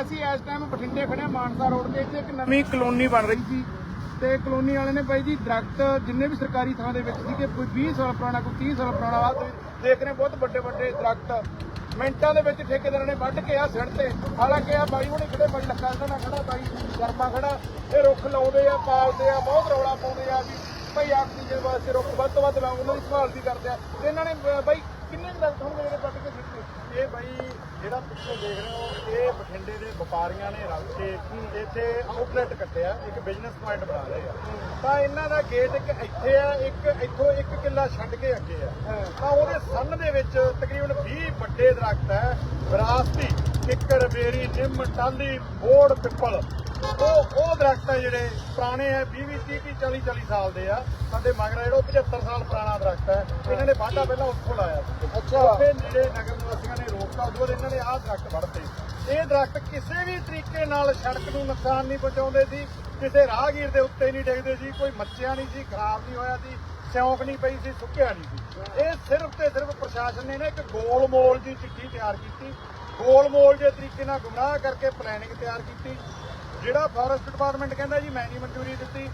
ਅਸੀਂ ਇਸ ਟਾਈਮ ਬਠਿੰਡੇ ਖੜੇ ਮਾਨਸਾ ਰੋਡ ਤੇ, ਇੱਥੇ ਇੱਕ ਨਵੀਂ ਕਲੋਨੀ ਬਣ ਰਹੀ ਸੀ। ਤੇ ਕਲੋਨੀ ਵਾਲੇ ਨੇ ਬਾਈ ਜੀ ਦਰਖਤ ਜਿੰਨੇ ਵੀ ਸਰਕਾਰੀ ਥਾਂ ਦੇ ਵਿੱਚ ਸੀਗੇ, ਕੋਈ 20 ਸਾਲ ਪੁਰਾਣਾ, ਕੋਈ 30 ਸਾਲ ਪੁਰਾਣਾ ਆ ਤੁਸੀਂ ਦੇਖ ਰਹੇ ਬਹੁਤ ਵੱਡੇ ਵੱਡੇ ਦਰਖਤ। ਮਿੰਟਾਂ ਦੇ ਵਿੱਚ ਠੇਕੇਦਾਰਾਂ ਨੇ ਵੱਢ ਕੇ ਆ ਸਿਰ ਤੇ। ਹਾਲਾਂਕਿ ਆ ਬਾਈ ਹੁਣੇ ਖੜੇ ਬੜੀ ਲੱਗਾ ਇਹਨਾਂ ਖੜਾ ਬਾਈ ਸ਼ਰਮਾ ਖੜਾ ਇਹ ਰੁੱਖ ਲਾਉਂਦੇ ਆ, ਪਾਲਦੇ ਆ, ਬਹੁਤ ਰੌਲਾ ਪਾਉਂਦੇ ਆ ਵੀ ਭਾਈ ਆਕਸੀਜਨ ਵਾਸਤੇ ਰੁੱਖ ਵੱਧ ਤੋਂ ਵੱਧ ਲਾਓ ਉਹਨਾਂ ਦੀ ਸੰਭਾਲ ਵੀ ਕਰਦੇ ਆ। ਇਹਨਾਂ ਨੇ ਬਾਈ ਕਿੰਨੇ ਦਰਖਤ ਹੋਣਗੇ ਜਿਹੜੇ ਵੱਢ ਕੇ ਸਿੱਟੇ ਇਹ ਬਾਈ ਜਿਹੜਾ ਪਿੱਛੇ ਦੇਖ ਰਹੇ ਹੋ ਇਹ ਬਠਿੰਡੇ ਦੇ ਵਪਾਰੀਆਂ ਨੇ ਰਲ ਕੇ ਇੱਥੇ ਆਊਟਲੈਟ ਕੱਟਿਆ ਇੱਕ ਬਿਜ਼ਨਸ ਪੁਆਇੰਟ ਬਣਾ ਰਹੇ ਆ ਤਾਂ ਇਹਨਾਂ ਦਾ ਗੇਟ ਇੱਕ ਇੱਥੇ ਆ ਇੱਕ ਇੱਥੋਂ ਇੱਕ ਕਿੱਲਾ ਛੱਡ ਕੇ ਅੱਗੇ ਆ। ਤਾਂ ਉਹਦੇ ਸੰਨ ਦੇ ਵਿੱਚ ਤਕਰੀਬਨ 20 ਵੱਡੇ ਦਰਖਤ ਹੈ ਵਿਰਾਸਤੀ ਕਿੱਕਰ ਬੇਰੀ ਨਿੰਮ ਟਾਲੀ ਬੋੜ ਪਿੱਪਲ। ਉਹ ਉਹ ਦਰਖਤ ਆ ਜਿਹੜੇ ਪੁਰਾਣੇ ਆ 20 20 30 40 40 ਸਾਲ ਦੇ ਆ। ਸਾਡੇ ਮਗਰ ਜਿਹੜਾ ਉਹ 75 ਸਾਲ ਪੁਰਾਣਾ ਦਰਖਤ ਹੈ ਇਹਨਾਂ ਨੇ ਵਾਢਾ ਪਹਿਲਾਂ ਉੱਥੋਂ ਲਾਇਆ ਅੱਛਾ। ਉੱਥੇ ਨੇੜੇ ਨਗਰ ਨਿਵਾਸੀਆਂ ਨੇ ਰੋਕਤਾ ਉਦੋਂ ਬਾਅਦ ਇਹਨਾਂ ਨੇ ਆਹ ਦਰਖਤ ਵੜਤੇ ਇਹ ਦਰਖਤ ਕਿਸੇ ਵੀ ਤਰੀਕੇ ਨਾਲ ਸੜਕ ਨੂੰ ਨੁਕਸਾਨ ਨਹੀਂ ਪਹੁੰਚਾਉਂਦੇ ਸੀ। ਕਿਸੇ ਰਾਹਗੀਰ ਦੇ ਉੱਤੇ ਨਹੀਂ ਡਿੱਗਦੇ ਸੀ। ਕੋਈ ਮੱਚਿਆ ਨਹੀਂ ਸੀ ਖਰਾਬ ਨਹੀਂ ਹੋਇਆ ਸੀ ਸਿਉਂਕ ਨਹੀਂ ਪਈ ਸੀ ਸੁੱਕਿਆ ਨਹੀਂ ਸੀ। ਇਹ ਸਿਰਫ ਤੇ ਸਿਰਫ ਪ੍ਰਸ਼ਾਸਨ ਨੇ ਨਾ ਇੱਕ ਗੋਲ ਮੋਲ ਦੀ ਚਿੱਠੀ ਤਿਆਰ ਕੀਤੀ। ਗੋਲ ਮੋਲ ਦੇ ਤਰੀਕੇ ਨਾਲ ਗੁੰਮਰਾਹ ਕਰਕੇ ਪਲੈਨਿੰਗ ਤਿਆਰ ਕੀਤੀ। ਜਿਹੜਾ ਫੋਰੈਸਟ ਡਿਪਾਰਟਮੈਂਟ ਕਹਿੰਦਾ ਜੀ, ਮੈਂ ਨਹੀਂ ਮਨਜ਼ੂਰੀ ਦਿੱਤੀ।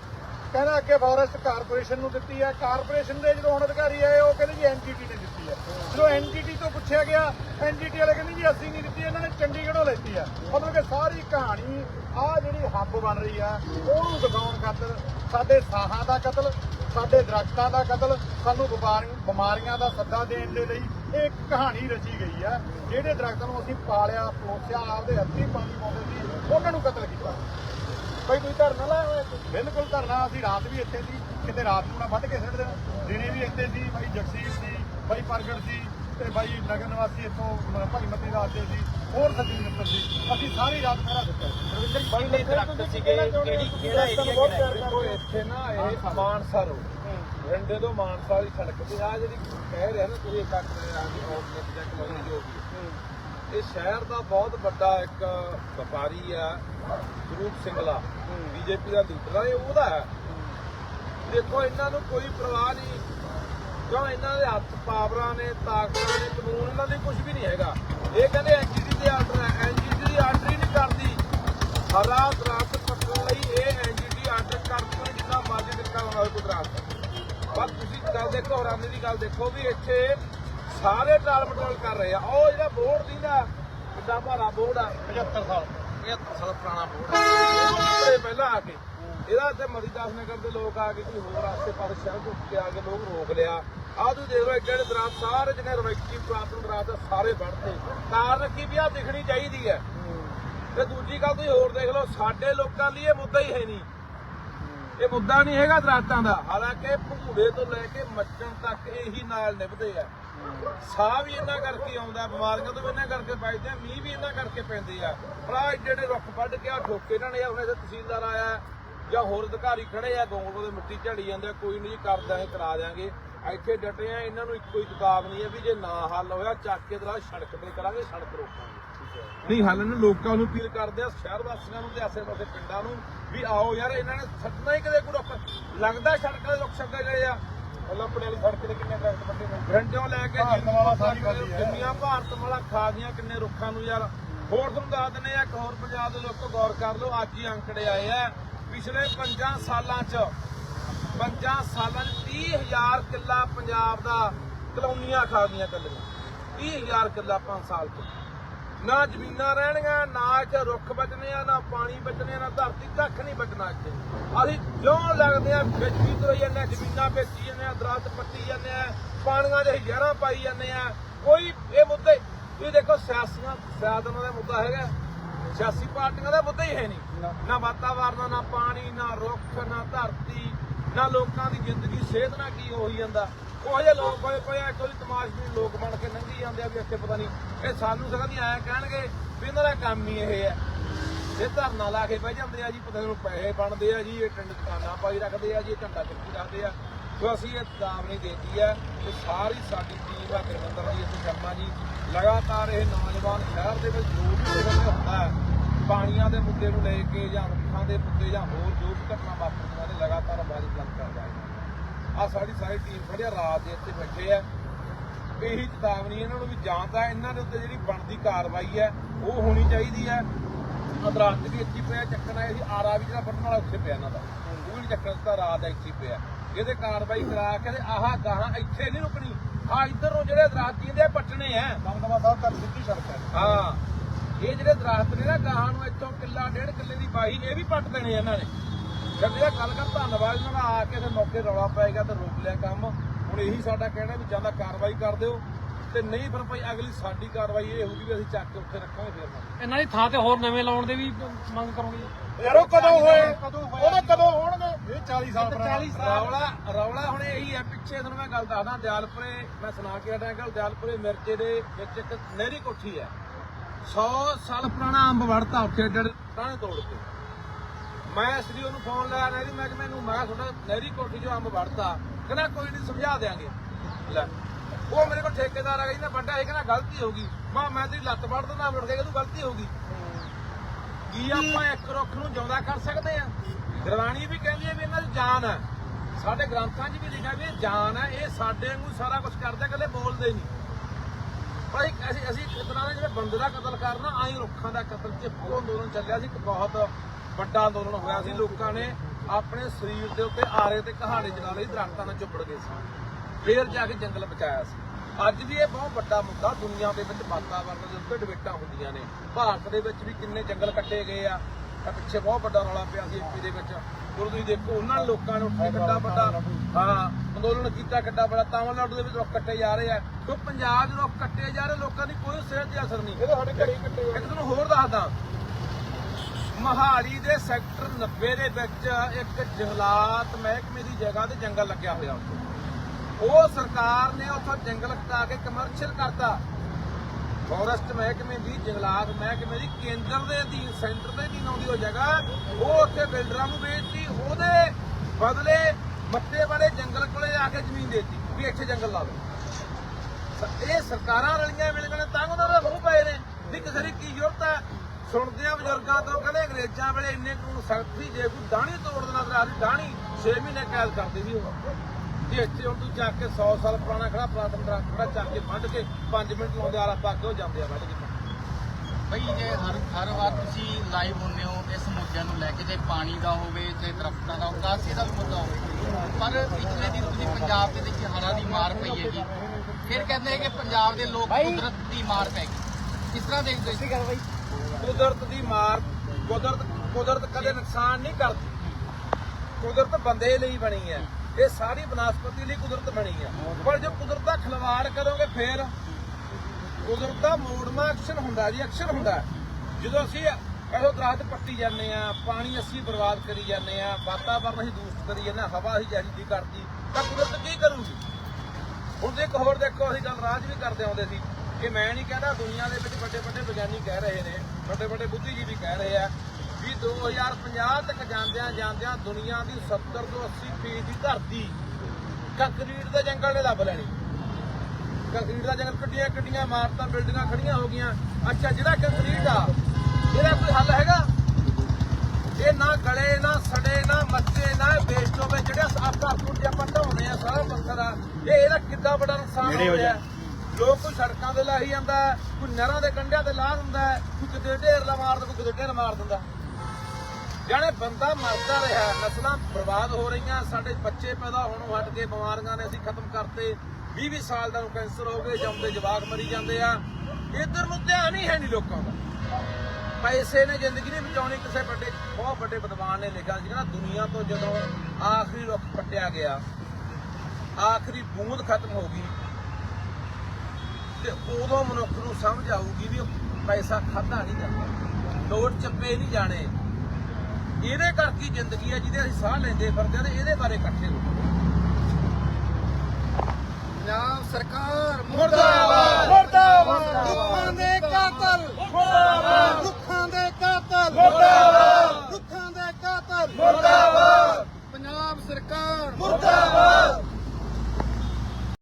ਕਹਿੰਦਾ ਅੱਗੇ ਫੋਰੈਸਟ ਕਾਰਪੋਰੇਸ਼ਨ ਨੂੰ ਦਿੱਤੀ ਹੈ। ਕਾਰਪੋਰੇਸ਼ਨ ਦੇ ਜਦੋਂ ਹੁਣ ਅਧਿਕਾਰੀ ਆਏ, ਉਹ ਕਹਿੰਦੇ ਜੀ ਐਨਜੀਟੀ ਨੇ ਦਿੱਤੀ ਹੈ। ਜਦੋਂ ਐਨਜੀਟੀ ਤੋਂ ਪੁੱਛਿਆ ਗਿਆ ਐਨਜੀਟੀ ਵਾਲੇ ਕਹਿੰਦੇ ਜੀ, ਅਸੀਂ ਨਹੀਂ ਦਿੱਤੀ, ਇਹਨਾਂ ਨੇ ਚੰਡੀਗੜ੍ਹੋਂ ਲੈਤੀ ਹੈ। ਮਤਲਬ ਕਿ ਸਾਰੀ ਕਹਾਣੀ ਆ ਜਿਹੜੀ ਹੱਬ ਬਣ ਰਹੀ ਆ, ਉਹਨੂੰ ਦਿਖਾਉਣ ਖਾਤਰ ਸਾਡੇ ਸਾਹਾਂ ਦਾ ਕਤਲ, ਸਾਡੇ ਦਰਖਤਾਂ ਦਾ ਕਤਲ, ਸਾਨੂੰ ਬਿਮਾਰੀ ਬਿਮਾਰੀਆਂ ਦਾ ਸੱਦਾ ਦੇਣ ਦੇ ਲਈ ਇਹ ਇੱਕ ਕਹਾਣੀ ਰਚੀ ਗਈ ਆ ਜਿਹੜੇ ਦਰਖਤਾਂ ਨੂੰ ਅਸੀਂ ਪਾਲਿਆ ਪਲੋਸਿਆ ਆਪਦੇ ਹੱਥੀਂ ਪਾਣੀ ਪਾਉਂਦੇ ਸੀ ਉਹਨਾਂ ਨੂੰ ਕਤਲ ਕੀਤਾ। ਬਈ ਤੁਸੀਂ ਧਰਨਾ ਲਾਇਆ ਹੋਇਆ? ਬਿਲਕੁਲ ਧਰਨਾ ਅਸੀਂ ਰਾਤ ਵੀ ਇੱਥੇ ਸੀ ਕਿਤੇ ਰਾਤ ਨੂੰ ਨਾ ਵੱਢ ਕੇ ਛੱਡ ਦੇਣਾ। ਦਿਨੇ ਵੀ ਇੱਥੇ ਸੀ ਬਾਈ ਜਗਸੀਰ ਸੀ ਬਾਈ ਪ੍ਰਗਟ ਸੀ ਤੇ ਬਾਈ ਨਗਰ ਨਿਵਾਸੀ ਇੱਥੋਂ ਭਾਈ ਮਤੀ ਰਾਤ ਦੇ ਸੀ ਹੋਰ ਸੱਜੀ ਮਿੱਤਰ ਸੀ। ਅਸੀਂ ਸਾਰੀ ਰਾਤ ਖੜਾ ਦਿੱਤਾ ਰਵਿੰਦਰ ਜੀ ਕਿੰਨੇ ਦਰਖਤ ਸੀਗੇ? ਕਿਹੜੀ ਕਿਹੜਾ ਏਰੀਆ ਕਿਹੜਾ ਇੱਥੇ ਨਾ ਇਹ ਮਾਨਸਾ ਰੋਡ। ਬਠਿੰਡੇ ਤੋਂ ਮਾਨਸਾ ਦੀ ਸੜਕ ਤੇ ਆ ਜਿਹੜੀ ਕਹਿ ਰਿਹਾ ਨਾ ਤੁਸੀਂ ਕੱਟ ਰਹੇ ਆ ਕਿ ਆਊਟਲੈਟ ਜਾਂ ਕਲੋਨੀ ਜੋ ਵੀ ਇਹ ਸ਼ਹਿਰ ਦਾ ਬਹੁਤ ਵੱਡਾ ਇੱਕ ਵਪਾਰੀ ਆ ਸਰੂਪ ਸਿੰਗਲਾ, ਬੀਜੇਪੀ ਦਾ ਲੀਡਰ ਆ, ਇਹ ਉਹਦਾ ਹੈ। ਦੇਖੋ, ਇਹਨਾਂ ਨੂੰ ਕੋਈ ਪਰਵਾਹ ਨਹੀਂ। ਕਿਉਂ? ਇਹਨਾਂ ਦੇ ਹੱਥ ਪਾਵਰਾਂ ਨੇ, ਤਾਕਤਾਂ ਨੇ, ਕਾਨੂੰਨ, ਇਹਨਾਂ ਦੇ ਕੁਝ ਵੀ ਨਹੀਂ ਹੈਗਾ। ਇਹ ਕਹਿੰਦੇ ਐਨਜੀਟੀ ਦੇ ਆਰਡਰ ਹੈ। ਐਨਜੀਟੀ ਦੀ ਆਰਡਰ ਹੀ ਨਹੀਂ ਕਰਦੀ। ਹਰਾ ਦਰਖਤ ਪੱਕਣ ਲਈ ਇਹ ਐਨਜੀਟੀ ਆਰਡਰ ਕਰਦੀ ਹੈ ਜਿੰਨਾ ਮਰਜ਼ੀ ਦਿੱਤਾ ਹੋਵੇ ਕੋਈ ਦਰਖਤ ਪਰ ਤੁਸੀਂ ਗੱਲ ਦੇਖੋ, ਹੈਰਾਨੀ ਦੀ ਗੱਲ ਦੇਖੋ ਵੀ ਇੱਥੇ ਸਾਰੇ ਟਾਲ ਮਟੋਲ ਕਰ ਰਹੇ ਆ। ਉਹ ਜਿਹੜਾ ਬੋਰਡ ਦੀ ਨਾ ਕਿੱਡਾ ਭਾਰਾ ਬੋਰਡ ਆ 75 ਸਾਲ 75 ਸਾਲ ਪੁਰਾਣਾ ਬੋਰਡ ਹੈ ਪਹਿਲਾਂ ਆ ਕੇ, ਇਹਦਾ ਇੱਥੇ ਮਰੀਦਾਸ ਨਗਰ ਦੇ ਲੋਕ ਆ ਕੇ ਕੋਈ ਹੋਰ ਆਸੇ ਪਾਸੇ ਸ਼ਹਿਰ ਤੋਂ ਉੱਤੇ ਆ ਕੇ ਲੋਕ ਰੋਕ ਲਿਆ। ਆਹ ਤੁਸੀਂ ਦੇਖ ਲਓ ਜਿਹੜੇ ਦਰਾਤ ਸਾਰੇ ਜਿਹਨੇ ਰਵਾਇਤੀ ਪ੍ਰਾਪਤ ਦਰਾਤ ਸਾਰੇ ਵੜਦੇ ਕਾਰਨ ਕੀ ਵੀ ਆ ਦਿਖਣੀ ਚਾਹੀਦੀ ਹੈ। ਤੇ ਦੂਜੀ ਗੱਲ ਤੁਸੀਂ ਹੋਰ ਦੇਖ ਲਓ, ਸਾਡੇ ਲੋਕਾਂ ਲਈ ਇਹ ਮੁੱਦਾ ਹੀ ਹੈ ਨਹੀਂ। ਇਹ ਮੁੱਦਾ ਨਹੀਂ ਹੈਗਾ ਦਰਖਤਾਂ ਦਾ। ਹਾਲਾਂਕਿ ਭੂੜੇ ਤੋਂ ਲੈ ਕੇ ਮੱਚਣ ਤੱਕ ਇਹੀ ਨਾਲ ਨਿਭਦੇ ਆ। ਸਾਹ ਵੀ ਇਹਨਾਂ ਕਰਕੇ ਆਉਂਦਾ ਬਿਮਾਰੀਆਂ ਤੋਂ ਵੀ ਇਹਨਾਂ ਕਰਕੇ ਵੱਜਦੇ ਆ ਮੀਂਹ ਵੀ ਇਹਨਾਂ ਕਰਕੇ ਪੈਂਦੇ ਆ। ਭਰਾ ਜਿਹੜੇ ਰੁੱਖ ਵੱਢ ਕੇ ਆ ਠੋਕੇ ਇਹਨਾਂ ਨੇ ਹੁਣ ਇਹਦੇ ਤਹਿਸੀਲਦਾਰ ਆਇਆ ਜਾਂ ਹੋਰ ਅਧਿਕਾਰੀ ਖੜੇ ਆ ਗੋਂਗਲੋ ਦੇ ਮਿੱਟੀ ਝੜੀ ਜਾਂਦੇ ਆ, ਕੋਈ ਨਹੀਂ ਜੀ ਕਰ ਦਾਂਗੇ ਕਰਾ ਦਿਆਂਗੇ। ਇੱਥੇ ਡਟੇ ਆ ਇਹਨਾਂ ਨੂੰ ਇੱਕੋ ਹੀ ਕਿਤਾਬ ਨਹੀਂ ਹੈ ਵੀ ਜੇ ਨਾ ਹੱਲ ਹੋਇਆ ਚੱਕ ਕੇ ਦਰਾ ਸੜਕ ਤੇ ਕਰਾਂਗੇ ਸੜਕ ਰੋਕਾਂਗੇ। ਨਹੀਂ ਹਾਲ ਇਹਨਾਂ ਲੋਕਾਂ ਨੂੰ ਅਪੀਲ ਕਰਦੇ ਆ ਸ਼ਹਿਰ ਵਾਸੀਆਂ ਨੂੰ ਤੇ ਆਸੇ-ਪਾਸੇ ਪਿੰਡਾਂ ਨੂੰ ਵੀ ਆਓ ਯਾਰ ਇਹਨਾਂ ਨੇ ਸੱਟਣਾ ਹੀ ਕਦੇ ਕੋਈ ਰੁੱਖ ਲੱਗਦਾ ਸੜਕ ਦੇ ਰੁੱਖ ਛੱਡੇ ਗਏ ਆ ਪਹਿਲਾਂ ਆਪਣੇ ਵਾਲੀ ਸੜਕ ਤੇ ਕਿੰਨੇ ਦਰਖਤ ਵੱਡੇ ਨੇ। ਗਰੰਟੋਂ ਲੈ ਕੇ ਮਾਲਾ ਸਾਰੀ ਹੈ। ਦੁਨੀਆ ਭਾਰਤ ਮਾਲਾ ਖਾ ਗਈਆਂ ਕਿੰਨੇ ਰੁੱਖਾਂ ਨੂੰ ਯਾਰ। ਹੋਰ ਤੁਹਾਨੂੰ ਦੱਸ ਦਿੰਦੇ ਆ ਇੱਕ ਹੋਰ ਪੰਜਾਬ ਦੇ ਲੋਕੋ ਗੌਰ ਕਰ ਲਓ ਅੱਜ ਹੀ ਅੰਕੜੇ ਆਏ ਆ। ਪਿਛਲੇ 5 ਸਾਲਾਂ 'ਚ 5 ਸਾਲਾਂ 'ਚ 30000 ਕਿੱਲਾ ਪੰਜਾਬ ਦਾ ਕਲੋਨੀਆਂ ਖਾ ਗਈਆਂ ਕੱਲੀਆਂ 30000 ਕਿੱਲਾ 5 ਸਾਲ 'ਚ ਨਾ ਜ਼ਮੀਨਾਂ ਰਹਿਣਗੀਆਂ ਨਾ ਇੱਥੇ ਰੁੱਖ ਬਚਣੇ ਆ ਨਾ ਪਾਣੀ ਬਚਣੇ ਆ ਨਾ ਧਰਤੀ ਕੱਖ ਨਹੀਂ ਬਚਣਾ ਇੱਥੇ। ਅਸੀਂ ਜਿਉਂ ਲੱਗਦੇ ਆ ਵਿੱਚ ਵੀ ਤੁਰੇ ਜਾਂਦੇ ਆ ਜ਼ਮੀਨਾਂ ਵੇਚੀ ਜਾਂਦੇ ਆ ਦਰਖਤ ਪੱਟੀ ਜਾਂਦੇ ਆ ਪਾਣੀਆਂ ਦੇ ਹਜ਼ਾਰਾਂ ਪਾਈ ਜਾਂਦੇ ਆ। ਕੋਈ ਇਹ ਮੁੱਦੇ ਤੁਸੀਂ ਦੇਖੋ ਸਿਆਸੀਆਂ ਸਿਆਸਤਾਂ ਦਾ ਮੁੱਦਾ ਹੈਗਾ। ਸਿਆਸੀ ਪਾਰਟੀਆਂ ਦਾ ਮੁੱਦਾ ਹੀ ਹੈ ਨਹੀਂ। ਨਾ ਵਾਤਾਵਰਨ ਨਾ ਪਾਣੀ ਨਾ ਰੁੱਖ ਨਾ ਧਰਤੀ ਨਾ ਲੋਕਾਂ ਦੀ ਜ਼ਿੰਦਗੀ ਸਿਹਤ ਨਾਲ ਕੀ ਹੋਈ ਜਾਂਦਾ। ਉਹ ਜਿਹੇ ਲੋਕ ਪਏ ਪਏ ਆ ਕੋਈ ਤਮਾਸ਼ਬੀ ਲੋਕ ਬਣ ਕੇ ਲੰਘੀ ਜਾਂਦੇ ਆ ਵੀ ਇੱਥੇ ਪਤਾ ਨਹੀਂ, ਇਹ ਸਾਨੂੰ ਸਗੋਂ ਨਹੀਂ ਆਇਆ ਕਹਿਣਗੇ ਵੀ ਇਹਨਾਂ ਦਾ ਕੰਮ ਹੀ ਇਹ ਹੈ। ਇਹ ਧਰਨਾ ਲਾ ਕੇ ਬਹਿ ਜਾਂਦੇ ਆ ਜੀ, ਪਤਾ ਨੂੰ ਪੈਸੇ ਬਣਦੇ ਆ ਜੀ, ਇਹ ਟੰਡ ਦੁਕਾਨਾਂ ਪਾਈ ਰੱਖਦੇ ਆ ਜੀ, ਇਹ ਝੰਡਾ ਚੁੱਕੀ ਰੱਖਦੇ ਆ। ਸੋ ਅਸੀਂ ਇਹ ਚੇਤਾਵਨੀ ਦੇਤੀ ਹੈ ਕਿ ਸਾਰੀ ਸਾਡੀ ਟੀਮ ਆ, ਗੁਰਵਿੰਦਰ ਜੀ ਅਤੇ ਸ਼ਰਮਾ ਜੀ, ਲਗਾਤਾਰ ਇਹ ਨੌਜਵਾਨ ਸ਼ਹਿਰ ਦੇ ਵਿੱਚ ਜੋ ਵੀ ਕੁਝ ਹੁੰਦਾ ਹੈ, ਪਾਣੀਆਂ ਦੇ ਮੁੱਦੇ ਨੂੰ ਲੈ ਕੇ ਜਾਂ ਰੁੱਖਾਂ ਦੇ ਮੁੱਦੇ ਜਾਂ ਹੋਰ ਜੋ ਵੀ ਘਟਨਾ ਵਾਪਰਦੀਆਂ ਨੇ ਲਗਾਤਾਰ ਆਵਾਜ਼ ਬੁਲੰਦ ਕਰਦਾ ਹੈ ਆ ਸਾਡੀ ਸਾਰੀ ਟੀਮ ਖੜੀ ਆ ਰਾਤ ਦੇ ਇੱਥੇ ਬੈਠੇ ਆ। ਇਹੀ ਚੇਤਾਵਨੀ ਇਹਨਾਂ ਨੂੰ ਵੀ ਜਾਂ ਤਾਂ ਇਹਨਾਂ ਦੇ ਉੱਤੇ ਜਿਹੜੀ ਬਣਦੀ ਕਾਰਵਾਈ ਹੈ ਉਹ ਹੋਣੀ ਚਾਹੀਦੀ ਹੈ। ਅਦਰਾਤ ਵੀ ਇੱਥੇ ਪਿਆ ਚੱਕਣ ਆਏ ਸੀ ਆਰਾ ਵੀ ਜਿਹੜਾ ਵੱਢਣ ਵਾਲਾ ਉੱਥੇ ਪਿਆ ਇਹਨਾਂ ਦਾ। ਉਹ ਵੀ ਚੱਕਣ ਦਿੱਤਾ ਰਾਤ ਦਾ ਇੱਥੇ ਪਿਆ। ਇਹਦੇ ਕਾਰਵਾਈ ਕਰਾ ਕੇ ਤੇ ਆਹ ਗਾਹਾਂ ਇੱਥੇ ਨਹੀਂ ਰੁਕਣੀ। ਆ ਇੱਧਰ ਨੂੰ ਜਿਹੜੇ ਦਰਖਤ ਜਿੰਦੇ ਪੱਟਣੇ ਆ। ਦਮਦਮਾ ਸਾਹਿਬ ਤੱਕ ਸਿੱਧੀ ਸੜਕ ਹੈ। ਹਾਂ। ਇਹ ਜਿਹੜੇ ਦਰਖਤ ਨੇ ਨਾ ਗਾਹਾਂ ਨੂੰ ਇੱਥੋਂ ਕਿੱਲਾ ਡੇਢ ਕਿੱਲੇ ਦੀ ਬਾਈ ਇਹ ਵੀ ਪੱਟ ਦੇਣੇ ਇਹਨਾਂ ਨੇ। ਜਦ ਇਹ ਗੱਲ ਕਰ ਧੰਨਵਾਦ ਇਹਨਾਂ ਦਾ ਆ ਕੇ ਤੇ ਮੌਕੇ ਰੌਲਾ ਪਏਗਾ ਤੇ ਰੋਕ ਲਿਆ ਕੰਮ। ਹੁਣ ਇਹੀ ਸਾਡਾ ਕਹਿਣਾ ਵੀ ਜਾਂਦਾ ਕਾਰਵਾਈ ਕਰ ਦਿਓ ਤੇ ਨਹੀਂ ਫਿਰ ਭਾਈ ਅਗਲੀ ਸਾਡੀ ਕਾਰਵਾਈ ਇਹ ਹੋਊਗੀ ਵੀ ਅਸੀਂ ਚੱਕ ਕੇ ਉੱਥੇ ਰੱਖਾਂਗੇ ਫਿਰ। ਇਹਨਾਂ ਦੀ ਥਾਂ ਤੇ ਹੋਰ ਨਵੇਂ ਲਾਉਣ ਦੇ ਵੀ ਮੰਗ ਕਰੋਗੇ ਯਾਰ ਉਹ ਕਦੋਂ ਹੋਏ? ਉਹਦੇ ਕਦੋਂ ਹੋਣਗੇ? ਇਹ 40 ਸਾਲ ਪੁਰਾਣਾ। ਰੌਲਾ ਰੌਲਾ ਹੁਣ ਇਹੀ ਹੈ ਪਿੱਛੇ ਤੁਹਾਨੂੰ ਮੈਂ ਗੱਲ ਦੱਸਦਾ ਦਿਆਲਪੁਰੇ ਮੈਂ ਸੁਣਾ ਕੇ ਹਟਿਆ ਗੱਲ ਦਿਆਲਪੁਰੇ ਮਿਰਚੇ ਦੇ ਵਿੱਚ ਇੱਕ ਨਹਿਰੀ ਕੋਠੀ ਹੈ। 100 ਸਾਲ ਪੁਰਾਣਾ ਅੰਬ ਵੜਤਾ ਉੱਥੇ ਡੜ ਟਾਣੇ ਤੋੜ ਕੇ ਮੈਂ ਅਸਲੀ ਨੂੰ ਫੋਨ ਲਾਇਆ, ਨਹਿਰੀ, ਮੈਂ ਕਿ ਮੈਂ ਤੁਹਾਡਾ ਨਹਿਰੀ ਕੋਠੀ ਜੋ ਅੰਬ ਵੜਤਾ। ਕਹਿੰਦਾ, ਕੋਈ ਨਹੀਂ ਸਮਝਾ ਦਿਆਂਗੇ। ਲੈ, ਉਹ ਮੇਰੇ ਕੋਲ ਠੇਕੇਦਾਰ ਆ ਗਈ ਨਾ ਵੱਡਾ ਇਹ ਕਹਿੰਦਾ ਗਲਤੀ ਹੋ ਮੈਂ ਮੈਂ ਤੇਰੀ ਲੱਤ ਵੜ ਦਿੰਦਾ, ਮੁੜ ਕੇ ਤੂੰ ਗਲਤੀ ਹੋ ਕੀ ਆਪਾਂ ਇੱਕ ਰੁੱਖ ਨੂੰ ਜਿਉਂਦਾ ਕਰ ਸਕਦੇ ਆ? ਗੁਰਬਾਣੀ ਵੀ ਕਹਿੰਦੀ ਹੈ ਵੀ ਇਹਨਾਂ ਦੀ ਜਾਨ ਹੈ। ਸਾਡੇ ਗ੍ਰੰਥਾਂ 'ਚ ਵੀ ਲਿਖਿਆ ਵੀ ਇਹ ਜਾਨ ਹੈ, ਇਹ ਸਾਡੇ ਨੂੰ ਸਾਰਾ ਕੁਝ ਕਰਦੇ, ਇਕੱਲੇ ਬੋਲਦੇ ਨਹੀਂ। ਪਰ ਅਸੀਂ ਅਸੀਂ ਇੱਕ ਤਰ੍ਹਾਂ ਦਾ ਜਿਵੇਂ ਬੰਦੇ ਦਾ ਕਤਲ ਕਰਨਾ ਆਈ ਰੁੱਖਾਂ ਦਾ ਕਤਲ ਚਿਪਕੋ ਅੰਦੋਲਨ ਚੱਲਿਆ ਸੀ ਬਹੁਤ ਵੱਡਾ ਅੰਦੋਲਨ ਹੋਇਆ ਸੀ। ਲੋਕਾਂ ਨੇ ਆਪਣੇ ਸਰੀਰ ਦੇ ਉੱਤੇ ਆਰੇ ਤੇ ਕਹਾੜੇ ਜਲਾ ਲਈ ਦਰਖਤਾਂ ਨਾਲ ਚੁੱਪੜ ਗਏ ਸੀ। ਫੇਰ ਜਾ ਕੇ ਜੰਗਲ ਬਚਾਇਆ ਸੀ। ਅੱਜ ਵੀ ਇਹ ਬਹੁਤ ਵੱਡਾ ਮੁੱਦਾ ਦੁਨੀਆ ਦੇ ਵਿੱਚ ਵਾਤਾਵਰਣ ਦੇ ਉੱਤੇ ਡਿਬੇਟਾਂ ਹੁੰਦੀਆਂ ਨੇ। ਭਾਰਤ ਦੇ ਵਿੱਚ ਵੀ ਕਿੰਨੇ ਜੰਗਲ ਕੱਟੇ ਗਏ ਆ। ਪਿੱਛੇ ਬਹੁਤ ਵੱਡਾ ਰੌਲਾ ਪਿਆ ਸੀ ਐਮਪੀ ਦੇ ਵਿੱਚ। ਜਦੋਂ ਤੁਸੀਂ ਦੇਖੋ ਉਹਨਾਂ ਲੋਕਾਂ ਨੇ ਉੱਠ ਕੇ ਕਿੱਡਾ ਵੱਡਾ ਹਾਂ ਅੰਦੋਲਨ ਕੀਤਾ ਕਿੱਡਾ ਵੱਡਾ। ਤਾਮਿਲਨਾਡੂ ਦੇ ਵਿੱਚ ਰੁੱਖ ਕੱਟੇ ਜਾ ਰਹੇ ਆ। ਕਿਉਂ ਪੰਜਾਬ 'ਚ ਰੁੱਖ ਕੱਟੇ ਜਾ ਰਹੇ? ਲੋਕਾਂ ਦੀ ਕੋਈ ਸਿਹਤ ਤੇ ਅਸਰ ਨਹੀਂ। ਇਹ ਤਾਂ ਸਾਡੇ ਘਰੇ ਕੱਟੇ ਹੋਏ। ਇੱਕ ਤੁਹਾਨੂੰ ਹੋਰ ਦੱਸਦਾ। ਮਹਾਲੀ ਦੇ ਸੈਕਟਰ 90 ਦੇ ਵਿੱਚ ਇੱਕ ਜੰਗਲਾਤ ਮਹਿਕਮੇ ਦੀ ਜਗ੍ਹਾ ਤੇ ਜੰਗਲ ਲੱਗਿਆ ਹੋਇਆ ਉੱਥੇ। ਉਹ ਸਰਕਾਰ ਨੇ ਉੱਥੋਂ ਜੰਗਲ ਕਟਾ ਕੇ ਕਮਰਸ਼ੀਅਲ ਕਰਤਾ। ਫੋਰੈਸਟ ਮਹਿਕਮੇ ਦੀ, ਜੰਗਲਾਤ ਮਹਿਕਮੇ ਦੀ, ਕੇਂਦਰ ਦੇ ਅਧੀਨ ਸੈਂਟਰ ਦੇ ਅਧੀਨ ਆਉਂਦੀ ਉਹ ਜਗ੍ਹਾ, ਉਹ ਉੱਥੇ ਬਿਲਡਰਾਂ ਨੂੰ ਵੇਚਤੀ, ਉਹਦੇ ਬਦਲੇ ਮੱਤੇ ਵਾਲੇ ਜੰਗਲ ਕੋਲੇ ਜਾ ਕੇ ਜ਼ਮੀਨ ਦੇਤੀ, ਵੀ ਇੱਥੇ ਜੰਗਲ ਲਾ ਲਓ ਇਹ ਸਰਕਾਰਾਂ ਰਲੀਆਂ ਮਿਲ ਗਏ ਤਾਂ ਉਹਨਾਂ ਦੇ ਮੂੰਹ ਪਏ ਨੇ, ਵੀ ਕਿਸੇ ਦੀ ਕੀ ਜ਼ਰੂਰਤ ਹੈ? ਸੁਣਦੇ ਆ ਬਜ਼ੁਰਗਾਂ ਤੋਂ ਕਹਿੰਦੇ ਅੰਗਰੇਜ਼ਾਂ ਵੇਲੇ ਇੰਨੇ ਕਾਨੂੰਨ ਸਖਤ ਸੀ ਜੇ ਕੋਈ ਦਾਣੀ ਤੋੜ ਦੇਣਾ ਤੇ ਆਦੀ ਦਾਣੀ 6 ਮਹੀਨੇ ਕੈਦ ਕਰਦੇ ਸੀ ਉਹ। ਜੇ ਇੱਥੇ ਹੁਣ ਤੂੰ ਚੱਕ ਕੇ 100 ਸਾਲ ਪੁਰਾਣਾ ਖੜਾ ਪੁਰਾਤਨ ਦਰਖਤ ਖੜਾ ਚੱਕ ਕੇ ਵੱਢ ਕੇ 5 ਮਿੰਟ ਲਾਉਂਦੇ ਆਲਾ ਪਾ ਕੇ ਉਹ ਜਾਂਦੇ ਆ ਵੱਢ ਕੇ। ਬਈ ਜੇ ਹਰ ਹਰ ਵਾਰ ਤੁਸੀਂ ਲਾਈਵ ਹੁੰਦੇ ਹੋ ਇਸ ਮੁੱਦਿਆਂ ਨੂੰ ਲੈ ਕੇ ਜੇ ਪਾਣੀ ਦਾ ਹੋਵੇ ਜੇ ਦਰਖਤਾਂ ਦਾ ਹੋਵੇ ਕਾਸੇ ਦਾ ਵੀ ਮੁੱਦਾ ਹੋਵੇ ਪਰ ਪਿਛਲੇ ਦਿਨ ਤੁਸੀਂ ਪੰਜਾਬ ਦੇ ਵਿੱਚ ਹੜ੍ਹਾਂ ਦੀ ਮਾਰ ਪਈ ਹੈਗੀ। ਫਿਰ ਕਹਿੰਦੇ ਹੈ ਕਿ ਪੰਜਾਬ ਦੇ ਲੋਕ ਕੁਦਰਤ ਦੀ ਮਾਰ ਪੈ ਗਈ। ਕਿਸ ਤਰ੍ਹਾਂ ਦੇਖਦੇ ਹੋ ਕੁਦਰਤ ਦੀ ਮਾਰ, ਕੁਦਰਤ ਕੁਦਰਤ ਕਦੇ ਨੁਕਸਾਨ ਨਹੀਂ ਕਰਦੀ। ਕੁਦਰਤ ਬੰਦੇ ਲਈ ਬਣੀ ਹੈ। ਇਹ ਸਾਰੀ ਬਨਸਪਤੀ ਲਈ ਕੁਦਰਤ ਬਣੀ ਹੈ। ਪਰ ਜੇ ਕੁਦਰਤ ਦਾ ਖਿਲਵਾੜ ਕਰੋਗੇ ਫੇਰ ਕੁਦਰਤ ਦਾ ਮੋੜਮਾ ਐਕਸ਼ਨ ਹੁੰਦਾ ਜੀ ਐਕਸ਼ਨ ਹੁੰਦਾ ਜਦੋਂ ਅਸੀਂ ਇਹੋ ਦਰਖਤ ਪੱਟੀ ਜਾਂਦੇ ਆ ਪਾਣੀ ਅਸੀਂ ਬਰਬਾਦ ਕਰੀ ਜਾਂਦੇ ਆ ਵਾਤਾਵਰਨ ਅਸੀਂ ਦੂਸ਼ਿਤ ਕਰੀ ਜਾਂਦੇ ਆ ਹਵਾ ਅਸੀਂ ਜ਼ਹਿਰੀਲੀ ਕਰਦੀ ਤਾਂ ਕੁਦਰਤ ਕੀ ਕਰੂਗੀ? ਹੁਣ ਇੱਕ ਹੋਰ ਦੇਖੋ, ਅਸੀਂ ਗੱਲ ਰਾਜ ਵੀ ਕਰਦੇ ਆਉਂਦੇ ਸੀ। ਕਿ ਮੈਂ ਨਹੀਂ ਕਹਿੰਦਾ ਦੁਨੀਆ ਦੇ ਵਿੱਚ ਵੱਡੇ ਵੱਡੇ ਵਿਗਿਆਨੀ ਕਹਿ ਰਹੇ ਨੇ ਵੱਡੇ ਵੱਡੇ ਬੁੱਧੀਜੀਵੀ ਕਹਿ ਰਹੇ ਆ ਵੀ 2050 ਤੱਕ ਜਾਂਦਿਆਂ ਜਾਂਦਿਆਂ ਦੁਨੀਆ ਦੀ 70 ਤੋਂ 80 ਫੀਸਦੀ ਧਰਤੀ ਕੰਕਰੀਟ ਦੇ ਜੰਗਲ ਨੇ ਲੱਭ ਲੈਣੀ। ਕੰਕਰੀਟ ਦਾ ਜੰਗਲ ਕੱਡੀਆਂ ਕੱਡੀਆਂ ਇਮਾਰਤਾਂ ਬਿਲਡਿੰਗਾਂ ਖੜੀਆਂ ਹੋ ਗਈਆਂ। ਅੱਛਾ ਜਿਹੜਾ ਕੰਕਰੀਟ ਆ ਇਹਦਾ ਕੋਈ ਹੱਲ ਹੈਗਾ? ਇਹ ਨਾ ਗਲੇ ਨਾ ਸੜੇ ਨਾ ਮੱਚੇ ਨਾ ਵੇਸਟ ਹੋਵੇ ਜਿਹੜੇ ਆ ਘਰ ਨੂੰ ਜੇ ਆਪਾਂ ਢਾਉਂਦੇ ਆ ਸਾਰਾ ਪੱਥਰ ਆ ਇਹ ਇਹਦਾ ਕਿੱਡਾ ਵੱਡਾ ਨੁਕਸਾਨ ਹੋ ਰਿਹਾ ਲੋਕ ਕੋਈ ਸੜਕਾਂ ਤੇ ਲਾਹੀ ਜਾਂਦਾ, ਕੋਈ ਨਹਿਰਾਂ ਦੇ ਕੰਢਿਆਂ ਤੇ ਲਾਹ ਦਿੰਦਾ, ਕੋਈ ਕਿਤੇ ਢੇਰ ਲਾ ਮਾਰ ਦਿੰਦਾ, ਕੋਈ ਕਿਤੇ ਢੇਰ ਮਾਰ ਦਿੰਦਾ। ਜਾਣੇ ਬੰਦਾ ਮਰਦਾ ਰਿਹਾ, ਨਸਲਾਂ ਬਰਬਾਦ ਹੋ ਰਹੀਆਂ, ਸਾਡੇ ਬੱਚੇ ਪੈਦਾ ਹੋਣੋਂ ਹਟ ਕੇ ਬਿਮਾਰੀਆਂ ਨੇ ਅਸੀਂ ਖਤਮ ਕਰਤੇ। 20 20 ਸਾਲ ਦਾ ਨੂੰ ਕੈਂਸਰ ਹੋ ਗਏ ਜੰਮਦੇ ਜਵਾਕ ਮਰੀ ਜਾਂਦੇ ਆ। ਇਧਰ ਨੂੰ ਧਿਆਨ ਹੀ ਹੈ ਨਹੀਂ ਲੋਕਾਂ ਦਾ। ਪੈਸੇ ਨੇ ਜ਼ਿੰਦਗੀ ਨਹੀਂ ਬਚਾਉਣੀ, ਕਿਸੇ ਵੱਡੇ, ਬਹੁਤ ਵੱਡੇ ਵਿਦਵਾਨ ਨੇ ਲਿਖਿਆ ਸੀ ਕਹਿੰਦਾ ਦੁਨੀਆ ਤੋਂ ਜਦੋਂ ਆਖਰੀ ਰੁੱਖ ਪੱਟਿਆ ਗਿਆ, ਆਖਰੀ ਬੂੰਦ ਖਤਮ ਹੋ ਗਈ। ਤੇ ਉਦੋਂ ਮਨੁੱਖ ਨੂੰ ਸਮਝ ਆਊਗੀ ਵੀ ਪੈਸਾ ਖਾਦਾ ਨਹੀਂ ਜਾਂਦਾ। ਲੋਟ ਚੱਪੇ ਨਹੀਂ ਜਾਣੇ। ਇਹਦੇ ਕਰਕੇ ਜ਼ਿੰਦਗੀ ਆ ਜਿਹਦੇ ਅਸੀਂ ਸਾਹ ਲੈਂਦੇ ਫਿਰਦੇ ਤੇ ਇਹਦੇ ਬਾਰੇ ਇਕੱਠੇ ਰੁਕੋ ਪੰਜਾਬ ਸਰਕਾਰ ਮੁਰਦਾਬਾਦ। ਮੁਰਦਾਬਾਦ। ਰੁੱਖਾਂ ਦੇ ਕਾਤਲ। ਮੁਰਦਾਬਾਦ। ਰੁੱਖਾਂ ਦੇ ਕਾਤਲ। ਮੁਰਦਾਬਾਦ। ਰੁੱਖਾਂ ਦੇ ਕਾਤਲ। ਮੁਰਦਾਬਾਦ। ਪੰਜਾਬ ਸਰਕਾਰ ਮੁਰਦਾਬਾਦ।